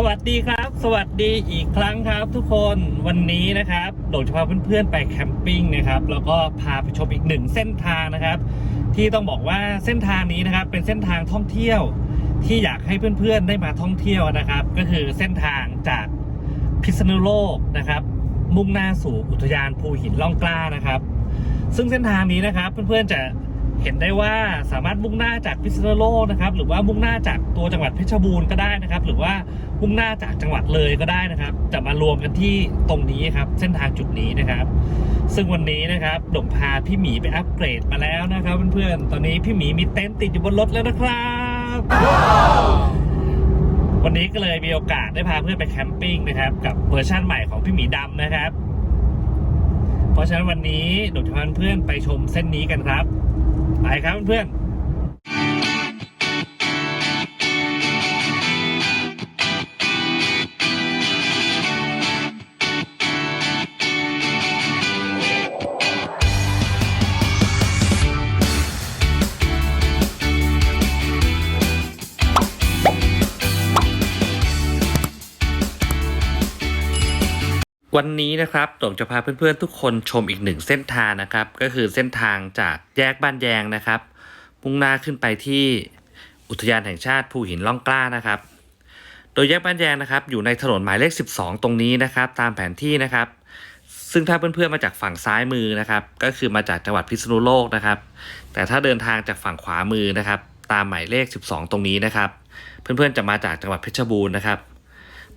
สวัสดีครับ สวัสดีอีกครั้งครับ ทุกคนวันนี้นะครับโดดจะพาเพื่อนๆไปแคมปิ้งนะครับแล้วก็พาไปชมอีกหนึ่งเส้นทางนะครับ ที่ต้องบอกว่าเส้นทางนี้นะครับ เป็นเส้นทางท่องเที่ยวที่อยากให้เพื่อนๆได้มาท่องเที่ยวนะครับ ก็คือเส้นทางจากพิษณุโลกนะครับ มุ่งหน้าสู่อุทยานภูหินล่องกล้านะครับ ซึ่งเส้นทางนี้นะครับเพื่อนๆจะเห็นได้ว่าสามารถมุ่งหน้าจากพิษณุโลกนะครับ หรือว่ามุ่งหน้าจากตัวจังหวัดเพชรบูรณ์ก็ได้นะครับ หรือว่า มุ่งหน้าจากจังหวัดเลยก็ได้นะครับ จะมารวมกันที่ตรงนี้ครับ เส้นทางจุดนี้นะครับ ซึ่งวันนี้นะครับดงพาพี่หมีไปอัปเกรดมาแล้วนะครับเพื่อนๆ ตอนนี้พี่หมีมีเต็นท์ติดอยู่บนรถแล้วนะครับ วันนี้ก็เลยมีโอกาสได้พาเพื่อนไปแคมปิ้งนะครับ กับเวอร์ชั่นใหม่ของพี่หมีดำนะครับ เพราะฉะนั้นวันนี้เดี๋ยวจะพาเพื่อนไปชมเส้นนี้กันครับ ไปครับเพื่อน วันนี้นะครับผมจะพาเพื่อนๆทุกคนชมอีกหนึ่งเส้นทางนะครับ ก็คือเส้นทางจากแยกบ้านแยงนะครับมุ่งหน้าขึ้นไปที่อุทยานแห่งชาติภูหินล่องกล้านะครับ โดยแยกบ้านแยงนะครับ อยู่ในถนนหมายเลข 12 ตรงนี้นะครับ ตามแผนที่นะครับ ซึ่งถ้าเพื่อนๆมาจากฝั่งซ้ายมือนะครับ ก็คือมาจากจังหวัดพิษณุโลกนะครับ แต่ถ้าเดินทางจากฝั่งขวามือนะครับ ตามหมายเลข 12 ตรงนี้นะครับ เพื่อนๆจะมาจากจังหวัดเพชรบูรณ์นะครับ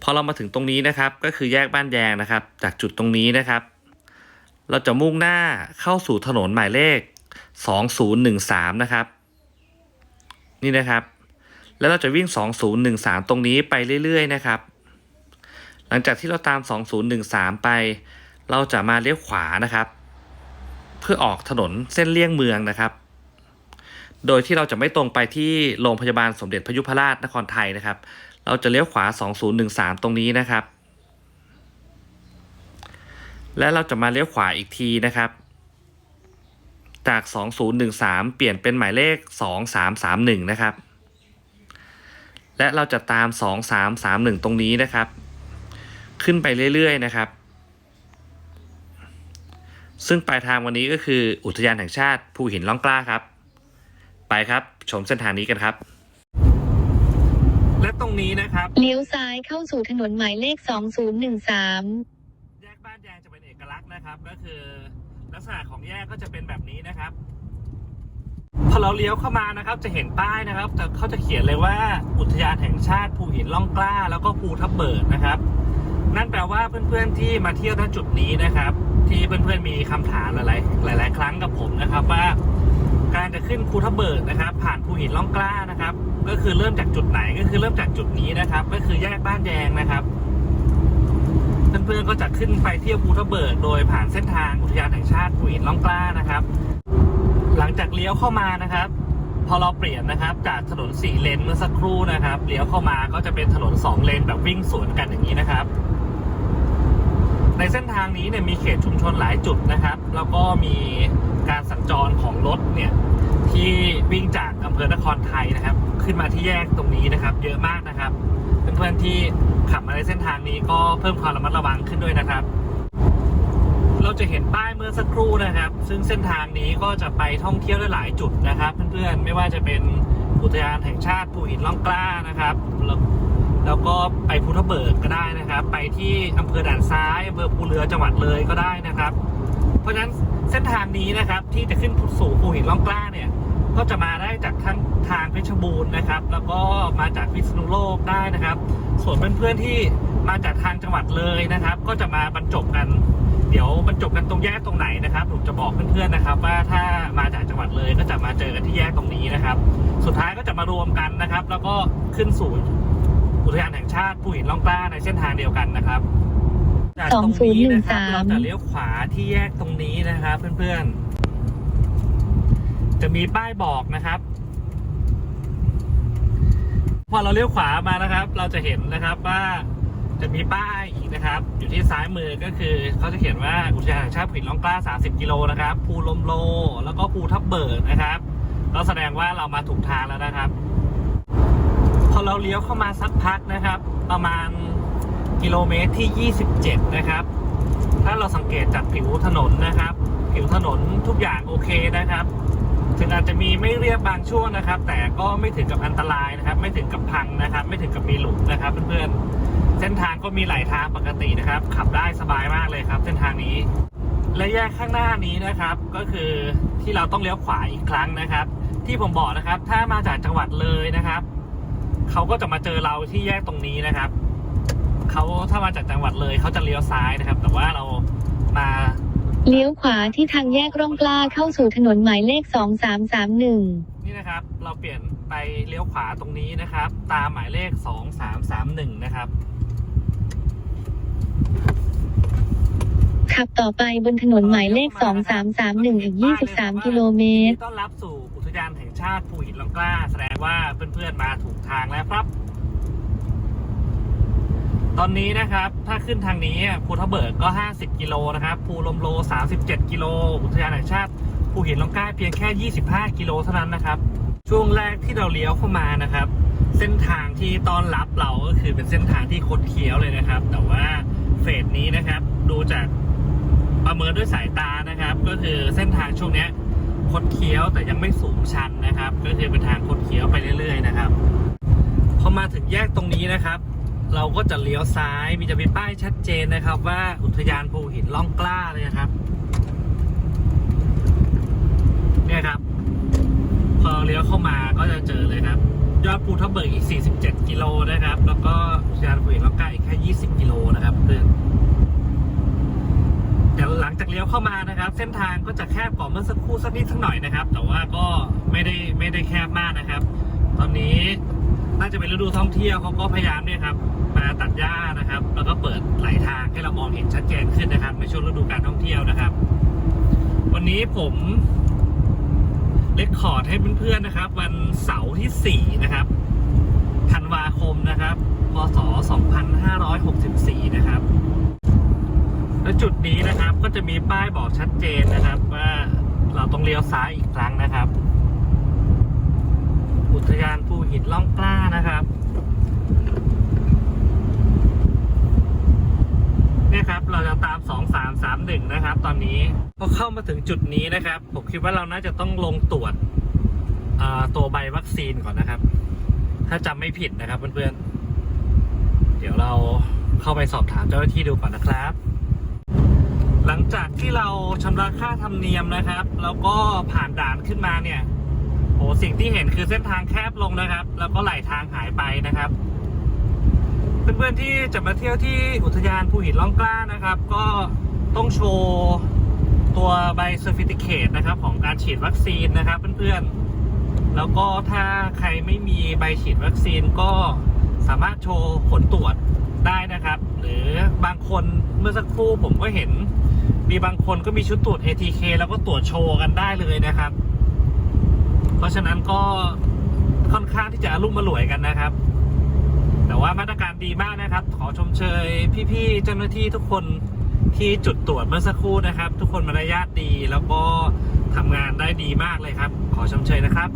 พอเรามาถึงตรงนี้นะครับ ก็คือแยกบ้านแยงนะครับ จากจุดตรงนี้นะครับ เราจะมุ่งหน้าเข้าสู่ถนนหมายเลข 2013 นะครับ นี่นะครับ แล้วเราจะวิ่ง 2013 ตรงนี้ไปเรื่อยๆ นะครับ หลังจากที่เราตาม 2013 ไป เราจะมาเลี้ยวขวานะครับ เพื่อออกถนนเส้นเลี่ยงเมืองนะครับโดยที่เราจะไม่ตรงไปที่โรงพยาบาลสมเด็จพยุพราชนครไทยนะครับ เราจะเลี้ยวขวา 2013 ตรงนี้นะครับ และเราจะมาเลี้ยวขวาอีกทีนะครับ จาก 2013 เปลี่ยนเป็นหมายเลข 2331 นะครับ และเราจะตาม 2331 ตรงนี้นะครับ ขึ้นไปเรื่อยๆนะครับ ซึ่งปลายทางวันนี้ก็คืออุทยานแห่งชาติภูหินล่องกล้าครับ ไปครับ ชมเส้นทางนี้กันครับ ตรงนี้นะครับ เลี้ยวซ้ายเข้าสู่ถนนหมายเลข 2013 แยกบ้านแยงจะเป็นเอกลักษณ์นะครับ ก็คือลักษณะของแยกก็จะเป็นแบบนี้นะครับ พอเราเลี้ยวเข้ามานะครับ จะเห็นป้ายนะครับแต่เขาจะเขียนเลยว่าอุทยานแห่งชาติภูหินล่องกล้า แล้วก็ภูทับเบิกนะครับ นั่นแปลว่าเพื่อนๆที่มาเที่ยวณจุดนี้นะครับ ที่เพื่อนๆมีคำถามหลายๆหลาย ๆ ครั้งกับผมนะครับว่า การจะขึ้นภูทับเบิกนะครับ ผ่านภูหินล่องกล้านะครับ ก็คือเริ่มจากจุดไหนก็คือเริ่มจากจุดนี้นะครับ ก็คือแยกบ้านแยงนะครับเพื่อนๆก็จะขึ้นไปเที่ยวภูทับเบิกโดยผ่านเส้นทางอุทยานแห่งชาติภูหินล่องกล้านะครับ หลังจากเลี้ยวเข้ามานะครับ พอเราเปลี่ยนนะครับ จากถนนสี่เลนเมื่อสักครู่นะครับเลี้ยวเข้ามาก็จะเป็นถนนสองเลนแบบวิ่งสวนกันอย่างนี้นะครับ ในเส้นทางนี้เนี่ยมีเขตชุมชนหลายจุดนะครับ แล้วก็มีการสัญจรของรถเนี่ย ที่วิ่งจากอำเภอนครไทยนะครับ ขึ้นมาที่แยกตรงนี้นะครับ เยอะมากนะครับเพื่อนๆที่ขับมาในเส้นทางนี้ก็เพิ่มความระมัดระวังขึ้นด้วยนะครับ เราจะเห็นป้ายเมื่อสักครู่นะครับ ซึ่งเส้นทางนี้ก็จะไปท่องเที่ยวได้หลายจุดนะครับ เพื่อนๆไม่ว่าจะเป็นอุทยานแห่งชาติภูหินล่องกล้านะครับแล้วก็ไปภูทับเบิกก็ได้นะครับ ไปที่อำเภอด่านซ้ายอำเภอภูเรือจังหวัดเลยก็ได้นะครับ เพราะฉะนั้นเส้นทางนี้นะครับที่จะขึ้นสู่ภูหินล่องกล้าเนี่ยก็จะมาได้จากทั้งทางเพชรบูรณ์นะครับ แล้วก็มาจากพิษณุโลกได้นะครับ ส่วนเพื่อนๆที่มาจากทางจังหวัดเลยนะครับ ก็จะมาบรรจบกัน เดี๋ยวบรรจบกันตรงแยกตรงไหนนะครับผมจะบอกเพื่อนๆนะครับ ว่าถ้ามาจากจังหวัดเลยก็จะมาเจอกันที่แยกตรงนี้นะครับ สุดท้ายก็จะมารวมกันนะครับ แล้วก็ขึ้นสู่อุทยานแห่งชาติภูหินล่องกล้าในเส้นทางเดียวกันนะครับ จากตรงนี้นะครับ เราจะเลี้ยวขวาที่แยกตรงนี้นะครับ เพื่อนๆ จะมีป้ายบอกนะครับ พอเราเลี้ยวขวามานะครับ เราจะเห็นนะครับว่าจะมีป้ายอีกนะครับ อยู่ที่ซ้ายมือก็คือเขาจะเขียนว่าอุทยานแห่งชาติภูหินล่องกล้า 30 กิโลนะครับภูลมโล แล้วก็ภูทับเบิกนะครับก็แสดงว่าเรามาถูกทางแล้วนะครับ พอเราเลี้ยวเข้ามาสักพักนะครับ ประมาณ กิโลเมตรที่ 27 นะครับ ถ้าเราสังเกตจากผิวถนนนะครับ ผิวถนนทุกอย่างโอเคนะครับ ถึงอาจจะมีไม่เรียบบางช่วงนะครับ แต่ก็ไม่ถึงกับอันตรายนะครับ ไม่ถึงกับพังนะครับ ไม่ถึงกับมีหลุมนะครับเพื่อนๆ เส้นทางก็มีหลายทางปกตินะครับ ขับได้สบายมากเลยครับ เส้นทางนี้ และแยกข้างหน้านี้นะครับ ก็คือที่เราต้องเลี้ยวขวาอีกครั้งนะครับ ที่ผมบอกนะครับ ถ้ามาจากจังหวัดเลยนะครับ เขาก็จะมาเจอเราที่แยกตรงนี้นะครับ เขาถ้ามาจากจังหวัดเลยเขาจะเลี้ยวซ้ายนะครับ แต่ว่าเรามาเลี้ยวขวาที่ทางแยกร่องกล้าเข้าสู่ถนนหมายเลข 2331 นี่นะครับ เราเปลี่ยนไปเลี้ยวขวาตรงนี้นะครับ ตามหมายเลข 2331 นะครับ ขับต่อไปบนถนนหมายเลข 2331อีก23 กิโลเมตร ต้อนรับสู่อุทยานแห่งชาติภูหินล่องกล้า แสดงว่าเพื่อนๆมาถูกทางแล้วครับ ตอนนี้นะครับ ถ้าขึ้นทางนี้ภูทับเบิกก็ 50 กิโลนะครับ ภูลมโล 37 กิโล อุทยานแห่งชาติภูหินลองก้าเพียงแค่ 25 กิโลเท่านั้นนะครับ ช่วงแรกที่เราเลี้ยวเข้ามานะครับ เส้นทางที่ต้อนรับเราก็คือเป็นเส้นทางที่คดเคี้ยวเลยนะครับ แต่ว่าเฟสนี้นะครับ ดูจากประเมินด้วยสายตานะครับ ก็คือเส้นทางช่วงนี้คดเคี้ยวแต่ยังไม่สูงชันนะครับ ก็คือเป็นทางคดเคี้ยวไปเรื่อย ๆ นะครับพอมาถึงแยกตรงนี้นะครับ เราก็จะเลี้ยวซ้ายมีจะมีป้ายชัดเจนนะครับ ว่าอุทยานภูหินล่องกล้าเลยนะครับ เนี่ยครับ พอเลี้ยวเข้ามาก็จะเจอเลยครับ ยอดภูทับเบิกอีก 47 กิโลนะครับ แล้วก็อุทยานภูหินล่องกล้าอีกแค่ 20 กิโลนะครับเพื่อนเดี๋ยวหลังจากเลี้ยวเข้ามานะครับ เส้นทางก็จะแคบกว่าเมื่อสักครู่สักนิดสักหน่อยนะครับ แต่ว่าก็ไม่ได้ไม่ได้แคบมากนะครับ น่าจะเป็นฤดูท่องเที่ยวเขาก็พยายามเนี่ยครับมาตัดหญ้านะครับ แล้วก็เปิดหลายทางให้เรามองเห็นชัดเจนขึ้นนะครับในช่วงฤดูการท่องเที่ยวนะครับ วันนี้ผมเลคคอร์ดให้เพื่อนๆนะครับ วันเสาร์ที่ 4 นะครับธันวาคมนะครับพศ2564 นะครับและจุดนี้นะครับก็จะมีป้ายบอกชัดเจนนะครับ ว่าเราต้องเลี้ยวซ้ายอีกครั้งนะครับ ทยานภูหินล่องกล้านะครับเนี่ยครับเราจะตาม 2331 นะครับ ตอนนี้พอเข้ามาถึงจุดนี้นะครับ ผมคิดว่าเราน่าจะต้องลงตรวจตัวใบวัคซีนก่อนนะครับ ถ้าจำไม่ผิดนะครับเพื่อนๆ เดี๋ยวเราเข้าไปสอบถามเจ้าหน้าที่ดูก่อนนะครับ หลังจากที่เราชำระค่าธรรมเนียมนะครับ แล้วก็ผ่านด่านขึ้นมาเนี่ย โหสิ่งที่เห็นคือเส้นทางแคบลงนะครับ แล้วก็ไหลทางหายไปนะครับ เพื่อนๆที่จะมาเที่ยวที่อุทยานภูหินล่องกล้านะครับ ก็ต้องโชว์ตัวใบเซอร์ฟิติเคตนะครับ ของการฉีดวัคซีนนะครับ เพื่อนๆ แล้วก็ถ้าใครไม่มีใบฉีดวัคซีนก็สามารถโชว์ผลตรวจได้นะครับ หรือบางคนเมื่อสักครู่ผมก็เห็น มีบางคนก็มีชุดตรวจ ATK แล้วก็ตรวจโชว์กันได้เลยนะครับ เพราะฉะนั้นก็ค่อนข้างที่จะอารมุ่มอร่วยกันนะครับ แต่ว่ามาตรการดีมากนะครับ ขอชมเชยพี่ๆเจ้าหน้าที่ทุกคนที่จุดตรวจเมื่อสักครู่นะครับ ทุกคนมารยาทดี แล้วก็ทำงานได้ดีมากเลยครับ ขอชมเชยนะครับ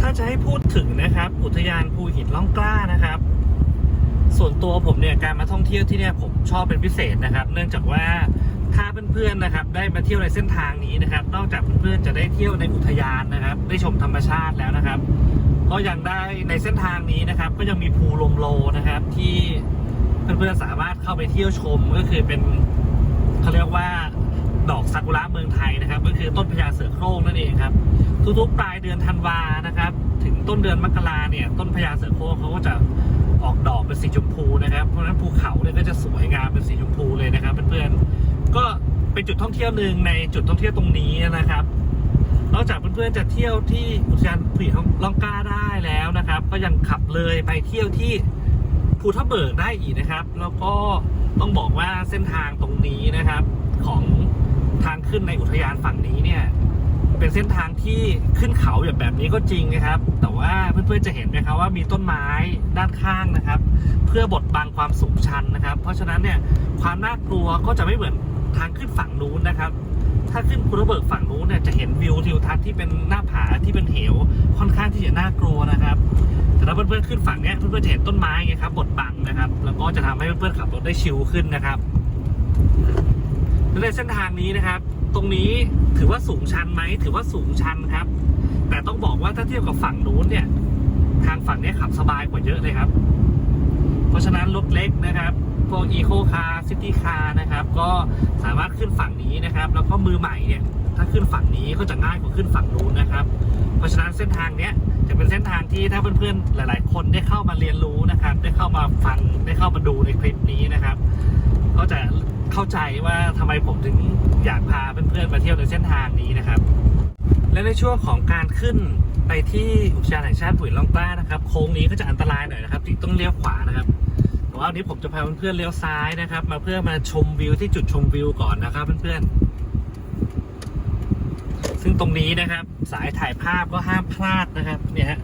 ถ้าจะให้พูดถึงนะครับ อุทยานภูหินล่องกล้านะครับ ส่วนตัวผมเนี่ยการมาท่องเที่ยวที่เนี่ยผมชอบเป็นพิเศษนะครับ เนื่องจากว่า ถ้าเพื่อนๆนะครับ ได้มาเที่ยวในเส้นทางนี้นะครับ นอกจากเพื่อนๆจะได้เที่ยวในอุทยานนะครับ ได้ชมธรรมชาติแล้วนะครับ ก็ยังได้ในเส้นทางนี้นะครับ ก็ยังมีภูลมโลนะครับ ที่เพื่อนๆสามารถเข้าไปเที่ยวชมก็คือเป็นเขาเรียกว่าดอกซากุระเมืองไทยนะครับ ก็คือต้นพญาเสือโคร่งนั่นเองครับ ทุกๆปลายเดือนธันวานะครับ ถึงต้นเดือนมกราเนี่ย ต้นพญาเสือโคร่งเขาก็จะออกดอกเป็นสีชมพูนะครับ เพราะฉะนั้นภูเขาเนี่ยก็จะสวยงามเป็นสีชมพูเลยนะครับเพื่อนๆ ก็เป็นจุดท่องเที่ยวหนึ่งในจุดท่องเที่ยวตรงนี้นะครับ นอกจากเพื่อนๆจะเที่ยวที่อุทยานภูหินล่องกล้าได้แล้วนะครับ ก็ยังขับเลยไปเที่ยวที่ภูทับเบิกได้อีกนะครับ แล้วก็ต้องบอกว่าเส้นทางตรงนี้นะครับ ของทางขึ้นในอุทยานฝั่งนี้เนี่ยเป็นเส้นทางที่ขึ้นเขาแบบแบบนี้ก็จริงนะครับ แต่ว่าเพื่อนๆจะเห็นไหมครับว่ามีต้นไม้ด้านข้างนะครับ เพื่อบดบังความสูงชันนะครับ เพราะฉะนั้นเนี่ยความน่ากลัวก็จะไม่เหมือน ทางขึ้นฝั่งนู้นนะครับ ถ้าขึ้นภูระเบิกฝั่งนู้นเนี่ยจะเห็นวิวทิวทัศน์ที่เป็นหน้าผาที่เป็นเหวค่อนข้างที่จะน่ากลัวนะครับ แต่ถ้าเพื่อนๆขึ้นฝั่งเนี้ยเพื่อนๆจะเห็นต้นไม้ไงครับบดบังนะครับ แล้วก็จะทำให้เพื่อนๆขับรถได้ชิลขึ้นนะครับในเส้นทางนี้นะครับ ตรงนี้ถือว่าสูงชันไหมถือว่าสูงชันครับ แต่ต้องบอกว่าถ้าเทียบกับฝั่งนู้นเนี่ย ทางฝั่งนี้ขับสบายกว่าเยอะเลยครับ เพราะฉะนั้นรถเล็กนะครับ พวกอีโคคาร์ซิตี้คาร์นะครับ ก็สามารถขึ้นฝั่งนี้นะครับ แล้วก็มือใหม่เนี่ย ถ้าขึ้นฝั่งนี้ก็จะง่ายกว่าขึ้นฝั่งนู้นนะครับ เพราะฉะนั้นเส้นทางเนี้ยจะเป็นเส้นทางที่ถ้าเพื่อนๆ หลาย ๆ คนได้เข้ามาเรียนรู้นะครับ ได้เข้ามาฟัง ได้เข้ามาดูในคลิปนี้นะครับ ก็จะเข้าใจว่าทำไมผมถึงอยากพาเพื่อนๆ มาเที่ยวในเส้นทางนี้นะครับ และในช่วงของการขึ้นไปที่อุทยานแห่งชาติปุ๋ยล่องกล้านะครับ โค้งนี้ก็จะอันตรายหน่อยนะครับที่ต้องเลี้ยวขวานะครับ แต่ว่าวันนี้ผมจะพาเพื่อนๆเลี้ยวซ้ายนะครับ มาเพื่อมาชมวิวที่จุดชมวิวก่อนนะครับเพื่อนๆ ซึ่งตรงนี้นะครับ สายถ่ายภาพก็ห้ามพลาดนะครับ เนี่ยฮะ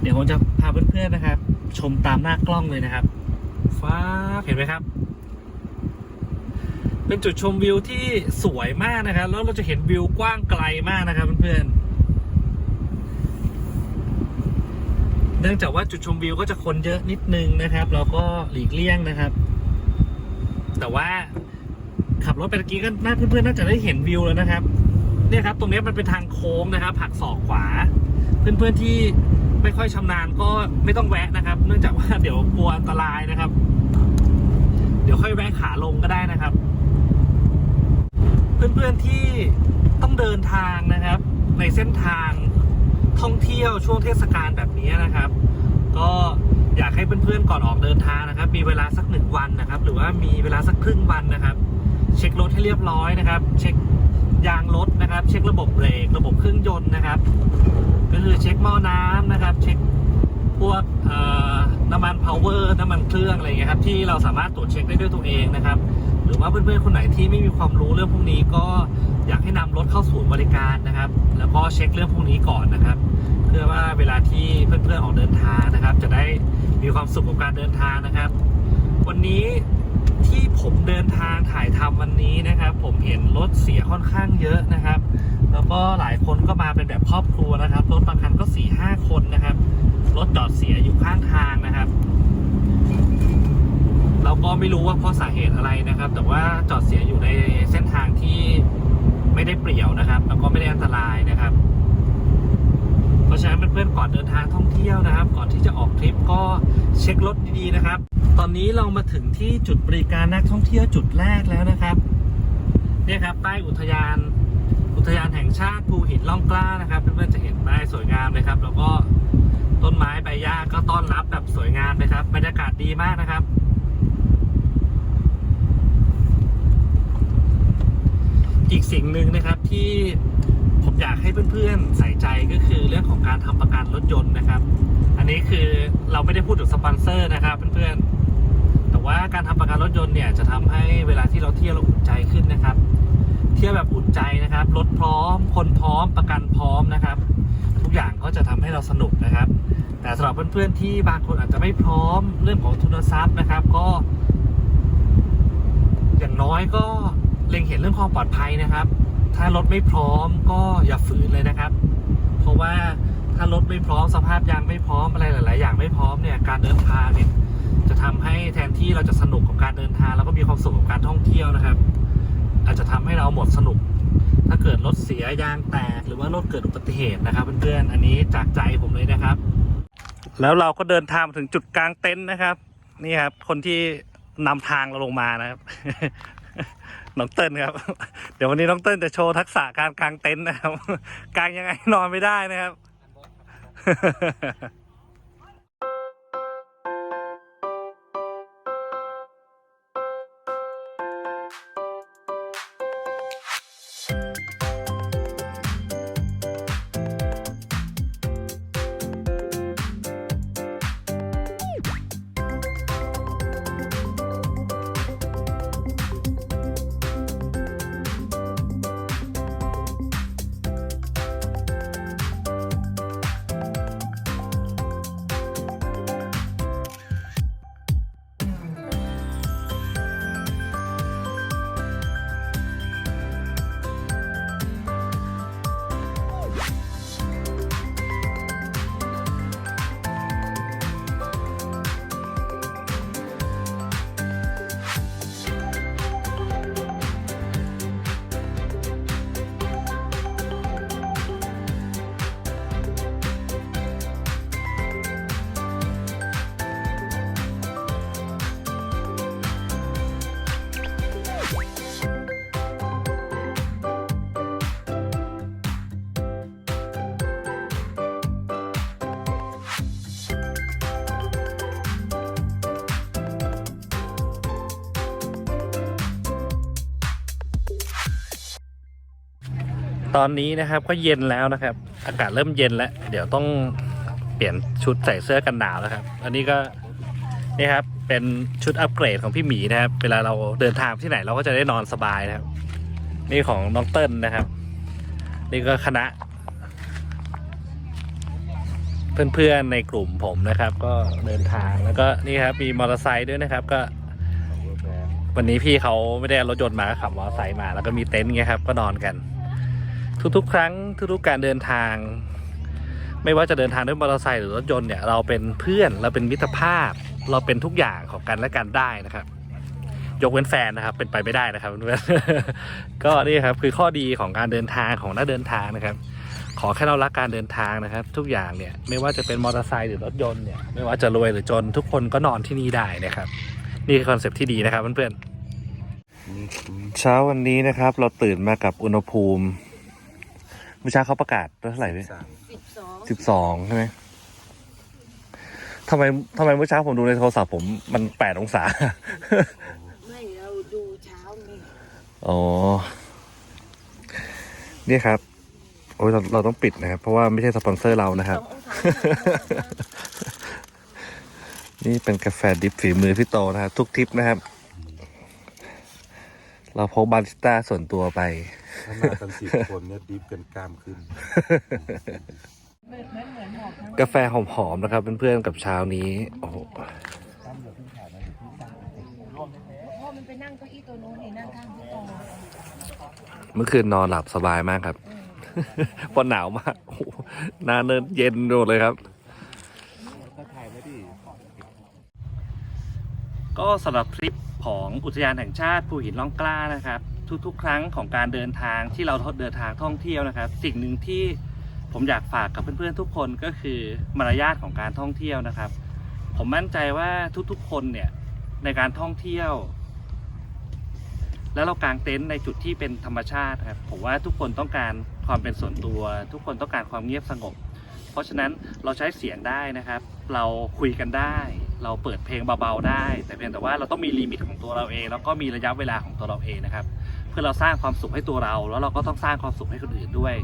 เดี๋ยวผมจะพาเพื่อนๆนะครับ ชมตามหน้ากล้องเลยนะครับ ฟ้าเห็นไหมครับ เป็นจุดชมวิวที่สวยมากนะครับ แล้วเราจะเห็นวิวกว้างไกลมากนะครับเพื่อนๆ เนื่องจากว่าจุดชมวิวก็จะคนเยอะนิดนึงนะครับ เราก็หลีกเลี่ยงนะครับ แต่ว่าขับรถไปตะกี้ก็น่าเพื่อนๆน่าจะได้เห็นวิวแล้วนะครับ เนี่ยครับ ตรงนี้มันเป็นทางโค้งนะครับหักศอกขวา เพื่อนๆที่ไม่ค่อยชำนาญก็ไม่ต้องแวะนะครับ เนื่องจากว่าเดี๋ยวกลัวอันตรายนะครับ เดี๋ยวค่อยแวะขาลงก็ได้นะครับ เพื่อนๆที่ต้องเดินทางนะครับ ในเส้นทาง ท่องเที่ยวช่วงเทศกาลแบบนี้นะครับ ก็อยากให้เพื่อนๆก่อนออกเดินทางนะครับ มีเวลาสักหนึ่งวันนะครับ หรือว่ามีเวลาสักครึ่งวันนะครับ เช็ครถให้เรียบร้อยนะครับ เช็คยางรถนะครับ เช็คระบบเบรกระบบเครื่องยนต์นะครับ ก็คือเช็คหม้อน้ำนะครับ เช็คพวกเอ่อน้ำมันพาวเวอร์น้ำมันเครื่องอะไรเงี้ยครับที่เราสามารถตรวจเช็คได้ด้วยตัวเองนะครับ รือว่าเพื่อนๆคนไหนที่ไม่มีความรู้เรื่องพวกนี้ก็อยากให้นำรถเข้าศูนย์บริการนะครับ แล้วก็เช็คเรื่องพวกนี้ก่อนนะครับ เพื่อว่าเวลาที่เพื่อนๆออกเดินทางนะครับ จะได้มีความสุขกับการเดินทางนะครับ วันนี้ที่ผมเดินทางถ่ายทำวันนี้นะครับ ผมเห็นรถเสียค่อนข้างเยอะนะครับ แล้วก็หลายคนก็มาเป็นแบบครอบครัวนะครับรถบางคันก็สี่ห้าคนนะครับรถจอดเสียอยู่ข้างทางนะครับ เราก็ไม่รู้ว่าเพราะสาเหตุอะไรนะครับ แต่ว่าจอดเสียอยู่ในเส้นทางที่ไม่ได้เปลี่ยวนะครับ แล้วก็ไม่ได้อันตรายนะครับ เพราะฉะนั้นเพื่อนๆก่อนเดินทางท่องเที่ยวนะครับ ก่อนที่จะออกทริปก็เช็ครถดีๆนะครับ ตอนนี้เรามาถึงที่จุดบริการนักท่องเที่ยวจุดแรกแล้วนะครับเนี่ยครับป้ายอุทยาน อุทยานแห่งชาติภูหินล่องกล้านะครับเพื่อนๆจะเห็นป้ายสวยงามเลยครับ แล้วก็ต้นไม้ใบหญ้าก็ต้อนรับแบบสวยงามนะครับบรรยากาศดีมากนะครับ อีกสิ่งหนึ่งนะครับที่ผมอยากให้เพื่อนๆใส่ใจก็คือเรื่องของการทำประกันรถยนต์นะครับ อันนี้คือเราไม่ได้พูดถึงสปอนเซอร์นะครับเพื่อนๆ แต่ว่าการทำประกันรถยนต์เนี่ยจะทำให้เวลาที่เราเที่ยวเราอุ่นใจขึ้นนะครับ เที่ยวแบบอุ่นใจนะครับ รถพร้อม คนพร้อม ประกันพร้อมนะครับ ทุกอย่างก็จะทำให้เราสนุกนะครับ แต่สำหรับเพื่อนๆที่บางคนอาจจะไม่พร้อมเรื่องของทุนทรัพย์นะครับ ก็ อย่างน้อยก็ เล็งเห็นเรื่องความปลอดภัยนะครับ ถ้ารถไม่พร้อมก็อย่าฝืนเลยนะครับ เพราะว่าถ้ารถไม่พร้อมสภาพยางไม่พร้อมอะไรหลาย ๆ อย่างไม่พร้อมเนี่ยการเดินทางเนี่ยจะทำให้แทนที่เราจะสนุกกับการเดินทางแล้วก็มีความสุขกับการท่องเที่ยวนะครับ อาจจะทำให้เราหมดสนุก ถ้าเกิดรถเสียยางแตกหรือว่ารถเกิดอุบัติเหตุนะครับเพื่อนๆอันนี้จากใจผมเลยนะครับ แล้วเราก็เดินทางมาถึงจุดกลางเต็นท์นะครับ นี่ครับ คนที่นำทางเราลงมานะครับ น้องเติ้ลครับ เดี๋ยววันนี้น้องเติ้ลจะโชว์ทักษะการกางเต็นท์นะครับ กางยังไงนอนไม่ได้นะครับ ตอนนี้นะครับก็เย็นแล้วนะครับ อากาศเริ่มเย็นแล้ว เดี๋ยวต้องเปลี่ยนชุดใส่เสื้อกันหนาวแล้วครับ อันนี้ก็นี่ครับเป็นชุดอัปเกรดของพี่หมีนะครับ เวลาเราเดินทางที่ไหนเราก็จะได้นอนสบายนะครับ นี่ของน้องเติ้ลนะครับ นี่ก็คณะ เพื่อนๆในกลุ่มผมนะครับ ก็เดินทางแล้วก็นี่ครับมีมอเตอร์ไซค์ด้วยนะครับก็วันนี้พี่เขาไม่ได้รถยนต์มาก็ขับมอเตอร์ไซค์มา แล้วก็มีเต็นท์เงี้ยครับ ก็นอนกัน ทุกๆ ครั้งทุกๆการเดินทาง ไม่ว่าจะเดินทางด้วยมอเตอร์ไซค์หรือรถยนต์เนี่ยเราเป็นเพื่อนเราเป็นมิตรภาพ เราเป็นทุกอย่างของกันและกันได้นะครับ ยกเว้นแฟนนะครับ เป็นไปไม่ได้นะครับเพื่อนก็นี่ครับคือข้อดีของการเดินทางของนักเดินทางนะครับ ขอแค่เรารักการเดินทางนะครับ ทุกอย่างเนี่ยไม่ว่าจะเป็นมอเตอร์ไซค์หรือรถยนต์เนี่ยไม่ว่าจะรวยหรือจนทุกคนก็นอนที่นี่ได้นะครับ นี่คือคอนเซปที่ดีนะครับเพื่อนๆเช้าวันนี้นะครับเราตื่นมากับอุณหภูมิ เมื่อเช้าเขาประกาศเท่าไหร่พี่สิบสองสิบสองใช่ไหมทำไมทำไมเมื่อเช้าผมดูในโทรศัพท์ผมมันแปดองศา ไม่เราดูเช้าไงอ๋อ นี่ครับ โอ้ยเราเราต้องปิดนะครับ เพราะว่าไม่ใช่สปอนเซอร์เรานะครับ สององศาไม่ถึงนี่เป็นกาแฟดิบฝีมือพี่โตนะครับทุกทริปนะครับ เราพกบาริสต้าส่วนตัวไปถ้ามากันสิบคนเนี่ยดิฟกันกล้ามขึ้น กาแฟหอมๆนะครับเพื่อนๆกับเช้านี้ โอ้โหพ่อมันไปนั่งเก้าอี้ตัวโน้นนี่นั่งข้างพี่โตเมื่อคืนนอนหลับสบายมากครับ เพราะหนาวมากโอ้โหหน้าเนินเย็นโดดเลยครับ ก็สำหรับทริป ของอุทยานแห่งชาติภูหินล่องกล้านะครับ ทุกๆ ครั้งของการเดินทางที่เราเดินทางท่องเที่ยวนะครับ สิ่งหนึ่งที่ผมอยากฝากกับเพื่อนๆทุกคนก็คือมารยาทของการท่องเที่ยวนะครับ ผมมั่นใจว่าทุกๆ คนเนี่ยในการท่องเที่ยว แล้วเรากางเต็นท์ในจุดที่เป็นธรรมชาติครับผมว่าทุกคนต้องการความเป็นส่วนตัว ทุกคนต้องการความเงียบสงบ เพราะฉะนั้นเราใช้เสียงได้นะครับ เราคุยกันได้ เราเปิดเพลงเบาๆได้ แต่เพียงแต่ว่าเราต้องมีลิมิตของตัวเราเอง แล้วก็มีระยะเวลาของตัวเราเองนะครับ เพื่อเราสร้างความสุขให้ตัวเรา แล้วเราก็ต้องสร้างความสุขให้คนอื่นด้วย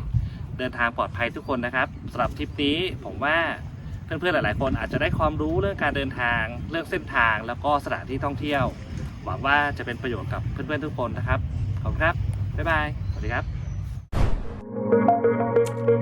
เดินทางปลอดภัยทุกคนนะครับสำหรับทริปนี้ผมว่าเพื่อนๆหลาย ๆ คนอาจจะได้ความรู้เรื่องการเดินทาง เรื่องเส้นทาง แล้วก็สถานที่ท่องเที่ยว หวังว่าจะเป็นประโยชน์กับเพื่อนๆทุกคนนะครับ ขอบคุณครับ บ๊ายบาย สวัสดีครับ